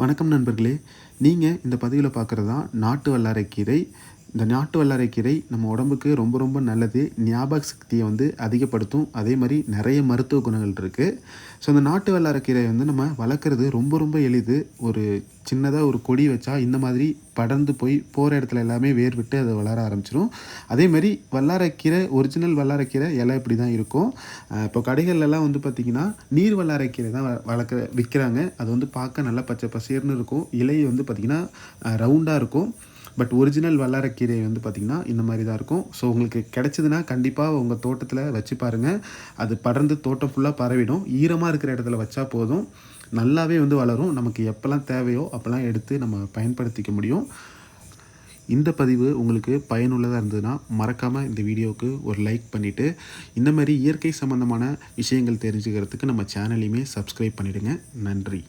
வணக்கம் நண்பர்களே. நீங்கள் இந்த பதிவில் பார்க்குறது தான் நாட்டு வல்லாரைக்கீரை இந்த நாட்டு வல்லாரைக்கீரை நம்ம உடம்புக்கு ரொம்ப ரொம்ப நல்லது. ஞாபக சக்தியை வந்து அதிகப்படுத்தும். அதே மாதிரி நிறைய மருத்துவ குணங்கள் இருக்குது ஸோ இந்த நாட்டு வல்லாரைக்கீரை வந்து நம்ம வளர்க்குறது ரொம்ப ரொம்ப எளிது. ஒரு சின்னதாக ஒரு கொடி வச்சா இந்த மாதிரி படர்ந்து போய் போகிற இடத்துல எல்லாமே வேர் விட்டு அது வளர ஆரம்பிச்சிடும் அதே மாதிரி வல்லாரைக்கீரை ஒரிஜினல் வல்லாரைக்கீரை இலை இப்படி தான் இருக்கும் இப்போ கடைகள்லாம் வந்து பார்த்திங்கன்னா நீர் வல்லாரைக்கீரை தான் வ- வளர்க்குற விற்கிறாங்க அது வந்து பார்க்க நல்லா பச்சை பசேர்னு இருக்கும். இலை வந்து பார்த்திங்கன்னா ரவுண்டாக இருக்கும். பட் ஒரிஜினல் வல்லாரக்கீரை வந்து பார்த்திங்கன்னா இந்த மாதிரி தான் இருக்கும். ஸோ உங்களுக்கு கிடைச்சதுன்னா கண்டிப்பாக உங்கள் தோட்டத்தில் வச்சு பாருங்கள் அது படர்ந்து தோட்டம் ஃபுல்லாக பரவிடும். ஈரமாக இருக்கிற இடத்துல வச்சா போதும். நல்லாவே வந்து வளரும். நமக்கு எப்போல்லாம் தேவையோ அப்போல்லாம் எடுத்து நம்ம பயன்படுத்திக்க முடியும். இந்த பதிவு உங்களுக்கு பயனுள்ளதாக இருந்ததுன்னா மறக்காமல் இந்த வீடியோவுக்கு ஒரு லைக் பண்ணிவிட்டு இந்த மாதிரி இயற்கை சம்மந்தமான விஷயங்கள் தெரிஞ்சுக்கிறதுக்கு நம்ம சேனலையுமே சப்ஸ்கிரைப் பண்ணிவிடுங்க நன்றி.